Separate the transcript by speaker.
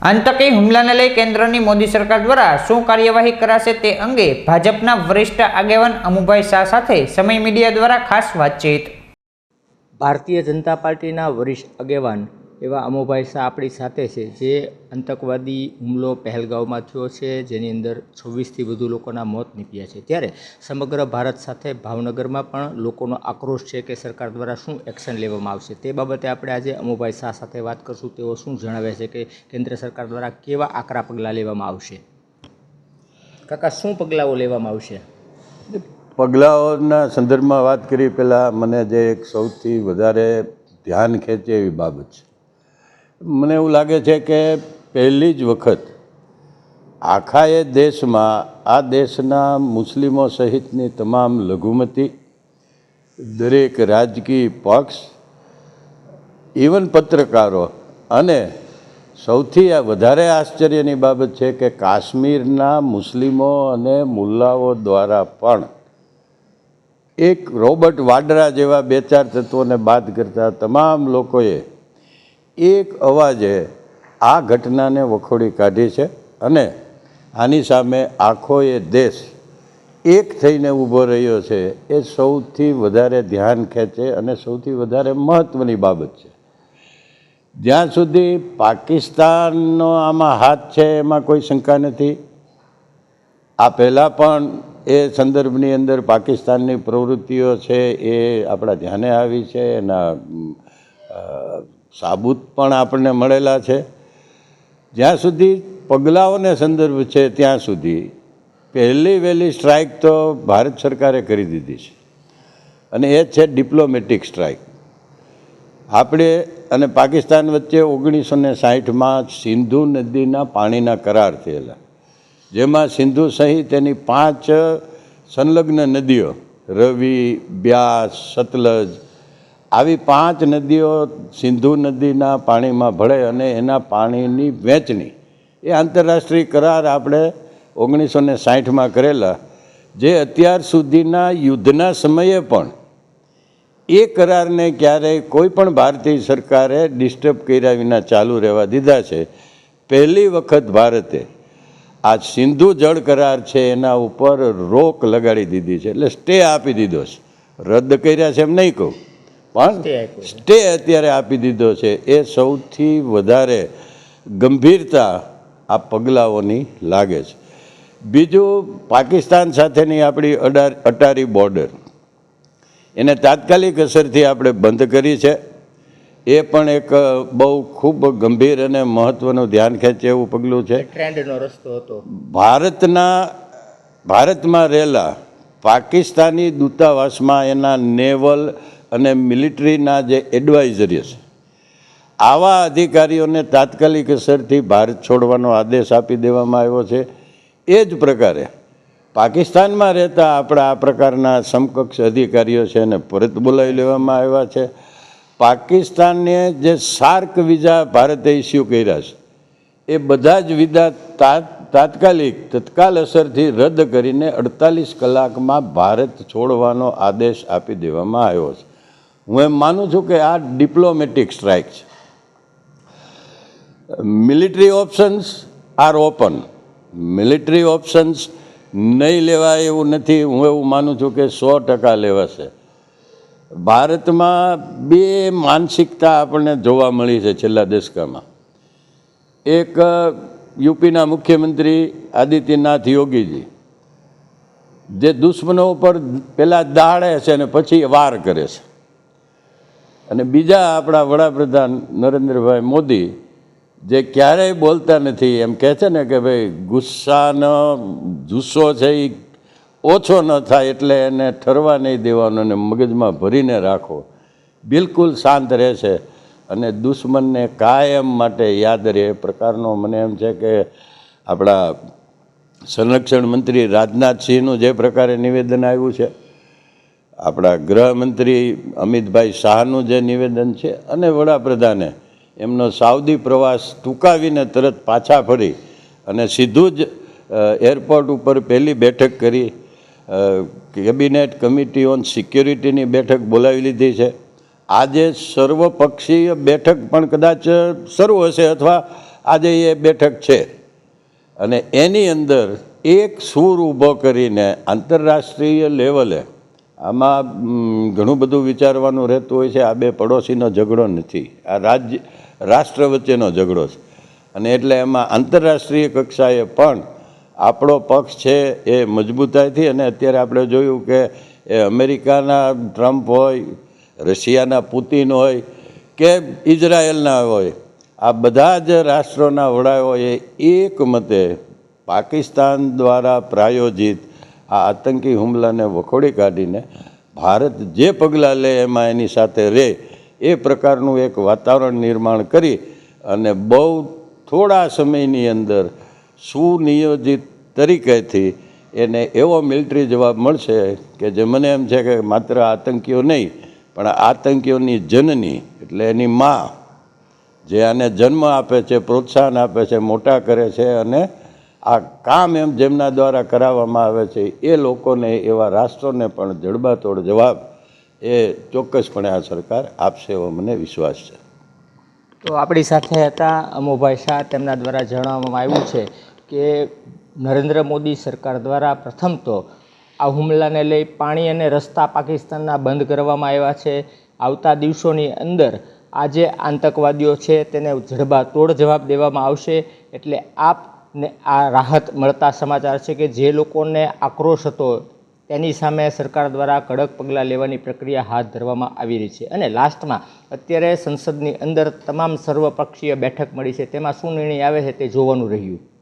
Speaker 1: આતંકી હુમલાને લઈ કેન્દ્રની મોદી સરકાર દ્વારા શું કાર્યવાહી કરાશે તે અંગે ભાજપના વરિષ્ઠ આગેવાન અમુભાઈ શાહ સાથે સમય મીડિયા દ્વારા ખાસ વાતચીત.
Speaker 2: ભારતીય જનતા પાર્ટીના વરિષ્ઠ આગેવાન એવા અમોભાઈ શાહ આપણી સાથે છે, જે આતંકવાદી હુમલો પહેલગાંવમાં થયો છે, જેની અંદર છવ્વીસથી વધુ લોકોના મોત નીપજ્યા છે. ત્યારે સમગ્ર ભારત સાથે ભાવનગરમાં પણ લોકોનો આક્રોશ છે કે સરકાર દ્વારા શું એક્શન લેવામાં આવશે? તે બાબતે આપણે આજે અમોભાઈ શાહ સાથે વાત કરશું. તેઓ શું જણાવે છે કે કેન્દ્ર સરકાર દ્વારા કેવા આકરા પગલાં લેવામાં આવશે? કાકા, શું પગલાઓ લેવામાં આવશે?
Speaker 3: પગલાઓના સંદર્ભમાં વાત કરી પહેલાં મને જે એક સૌથી વધારે ધ્યાન ખેંચે એવી બાબત છે. મને એવું લાગે છે કે પહેલી જ વખત આખા એ દેશમાં, આ દેશના મુસ્લિમો સહિતની તમામ લઘુમતી, દરેક રાજકીય પક્ષ ઇવન પત્રકારો અને સૌથી વધારે આશ્ચર્યની બાબત છે કે કાશ્મીરના મુસ્લિમો અને મુલ્લાઓ દ્વારા પણ એક રોબર્ટ વાડરા જેવા બે ચાર તત્વોને બાદ કરતા તમામ લોકોએ એક અવાજે આ ઘટનાને વખોડી કાઢી છે અને આની સામે આખો એ દેશ એક થઈને ઊભો રહ્યો છે, એ સૌથી વધારે ધ્યાન ખેંચે અને સૌથી વધારે મહત્ત્વની બાબત છે. જ્યાં સુધી પાકિસ્તાનનો આમાં હાથ છે એમાં કોઈ શંકા નથી. આ પહેલાં પણ એ સંદર્ભની અંદર પાકિસ્તાનની પ્રવૃત્તિઓ છે એ આપણા ધ્યાને આવી છે, એના સાબુત પણ આપણને મળેલા છે. જ્યાં સુધી પગલાઓને સંદર્ભ છે, ત્યાં સુધી પહેલી વહેલી સ્ટ્રાઇક તો ભારત સરકારે કરી દીધી છે. અને એ છે ડિપ્લોમેટિક સ્ટ્રાઇક. આપણે અને પાકિસ્તાન વચ્ચે ઓગણીસો ને સાહીઠમાં સિંધુ નદીના પાણીના કરાર થયેલા. જેમાં સિંધુ સહિત એની પાંચ સંલગ્ન નદીઓ રવિ, બ્યાસ, સતલજ આવી પાંચ નદીઓ સિંધુ નદીના પાણીમાં ભળે અને એના પાણીની વહેંચણી. એ આંતરરાષ્ટ્રીય કરાર આપણે ઓગણીસો ને સાહીઠમાં કરેલા. જે અત્યાર સુધીના યુદ્ધના સમયે પણ એ કરારને ક્યારેય કોઈ પણ ભારતીય સરકારે ડિસ્ટર્બ કર્યા વિના ચાલુ રહેવા દીધા છે. પહેલી વખત ભારતે આ સિંધુ જળ કરાર છે એના ઉપર રોક લગાડી દીધી છે. એટલે સ્ટે આપી દીધો છે. રદ કર્યા છે એમ નહીં કહું. પણ. સ્ટે અત્યારે આપી દીધો છે. એ સૌથી વધારે ગંભીરતા આ પગલાઓની લાગે છે. બીજું પાકિસ્તાન સાથેની આપણી અડાર અટારી બોર્ડર એને તાત્કાલિક અસરથી આપણે બંધ કરી છે. એ પણ એક બહુ ખૂબ ગંભીર અને મહત્ત્વનું ધ્યાન ખેંચે એવું પગલું છે.
Speaker 2: ટ્રેન્ડનો રસ્તો હતો.
Speaker 3: ભારતના ભારતમાં રહેલા પાકિસ્તાની દૂતાવાસમાં એના નેવલ અને મિલિટરીના જે એડવાઇઝરી છે, આવા અધિકારીઓને તાત્કાલિક અસરથી ભારત છોડવાનો આદેશ આપી દેવામાં આવ્યો છે. એ જ પ્રકારે પાકિસ્તાનમાં રહેતા આપણા આ પ્રકારના સમકક્ષ અધિકારીઓ છે એને પરત બોલાવી લેવામાં આવ્યા છે. પાકિસ્તાનને જે સાર્ક વિઝા ભારતે ઇસ્યુ કર્યા છે, એ બધા જ વિઝા તા- તાત્કાલિક, તત્કાલ અસરથી રદ કરીને અડતાલીસ કલાકમાં ભારત છોડવાનો આદેશ આપી દેવામાં આવ્યો છે. હું એમ માનું છું કે આ ડિપ્લોમેટિક સ્ટ્રાઇક છે. Military options are open military options નહીં લેવાય એવું નથી. હું એવું માનું છું કે સો ટકા લેવાશે. ભારતમાં બે માનસિકતા આપણને જોવા મળી છે છેલ્લા દશકામાં. એક યુપીના મુખ્યમંત્રી આદિત્યનાથ યોગીજી, જે દુશ્મનો ઉપર પહેલાં દાડે છે અને પછી વાર કરે છે. અને બીજા આપણા વડાપ્રધાન નરેન્દ્રભાઈ મોદી, જે ક્યારેય બોલતા નથી, એમ કહે છે ને કે ભાઈ ગુસ્સાનો જુસ્સો છે એ ઓછો ન થાય એટલે એને ઠરવા નહીં દેવાનો અને મગજમાં ભરીને રાખો. બિલકુલ શાંત રહેશે અને દુશ્મનને કાયમ માટે યાદ રહે. એ પ્રકારનો મને એમ છે કે આપણા સંરક્ષણ મંત્રી રાજનાથસિંહનું જે પ્રકારે નિવેદન આવ્યું છે આપણા ગૃહમંત્રી અમિતભાઈ શાહનું જે નિવેદન છે અને વડાપ્રધાને, એમનો સાઉદી પ્રવાસ ટૂંકાવીને તરત પાછા ફરી અને સીધું જ એરપોર્ટ ઉપર પહેલી બેઠક કરી કેબિનેટ કમિટી ઓન સિક્યોરિટીની બેઠક બોલાવી લીધી છે. આજે સર્વપક્ષીય બેઠક પણ કદાચ શરૂ હશે અથવા આજે એ બેઠક છે. અને એની અંદર એક સૂર ઊભો કરીને આંતરરાષ્ટ્રીય લેવલે આમાં ઘણું બધું વિચારવાનું રહેતું હોય છે, આ બે પડોશીનો ઝઘડો નથી. આ રાજ્ય, રાષ્ટ્ર વચ્ચેનો ઝઘડો છે. અને એટલે એમાં આંતરરાષ્ટ્રીય કક્ષાએ પણ આપણો પક્ષ છે એ મજબૂતાઈથી, અને અત્યારે આપણે જોયું કે એ અમેરિકાના ટ્રમ્પ હોય, રશિયાના પુતિન હોય, કે ઇઝરાયલના હોય, આ બધા જ રાષ્ટ્રોના વડાઓએ એક મતે પાકિસ્તાન દ્વારા પ્રાયોજિત આ આતંકી હુમલાને વખોડી કાઢીને ભારત જે પગલાં લે એમાં એની સાથે રહે એ પ્રકારનું એક વાતાવરણ નિર્માણ કરી અને બહુ થોડા સમયની અંદર સુનિયોજિત તરીકેથી એને એવો મિલિટરી જવાબ મળશે કે જે મને એમ છે કે માત્ર આતંકીઓ નહીં, પણ આતંકીઓની જનની, એટલે એની મા, જે આને જન્મ આપે છે, પ્રોત્સાહન આપે છે, મોટા કરે છે અને આ કામ એમ જેમના દ્વારા કરાવવામાં આવે છે, એ લોકોને, એવા રાષ્ટ્રોને પણ જડબાતોડ જવાબ એ ચોક્કસપણે આ સરકાર આપશે એવો મને વિશ્વાસ છે.
Speaker 2: તો આપણી સાથે હતા અમોભાઈ શાહ, તેમના દ્વારા જણાવવામાં આવ્યું છે કે નરેન્દ્ર મોદી સરકાર દ્વારા પ્રથમ તો આ હુમલાને લઈ પાણી અને રસ્તા પાકિસ્તાનના બંધ કરવામાં આવ્યા છે. આવતા દિવસોની અંદર આ જે આતંકવાદીઓ છે, તેને જડબા તોડ જવાબ દેવામાં આવશે. એટલે આપને આ રાહત મળતા સમાચાર છે કે જે લોકોને આક્રોશ હતો, તેની સામે સરકાર દ્વારા કડક પગલાં લેવાની પ્રક્રિયા હાથ ધરવામાં આવી રહી છે. અને લાસ્ટમાં, અત્યારે સંસદની અંદર તમામ સર્વપક્ષીય બેઠક મળી છે. તેમાં શું નિર્ણય આવે છે તે જોવાનું રહ્યું.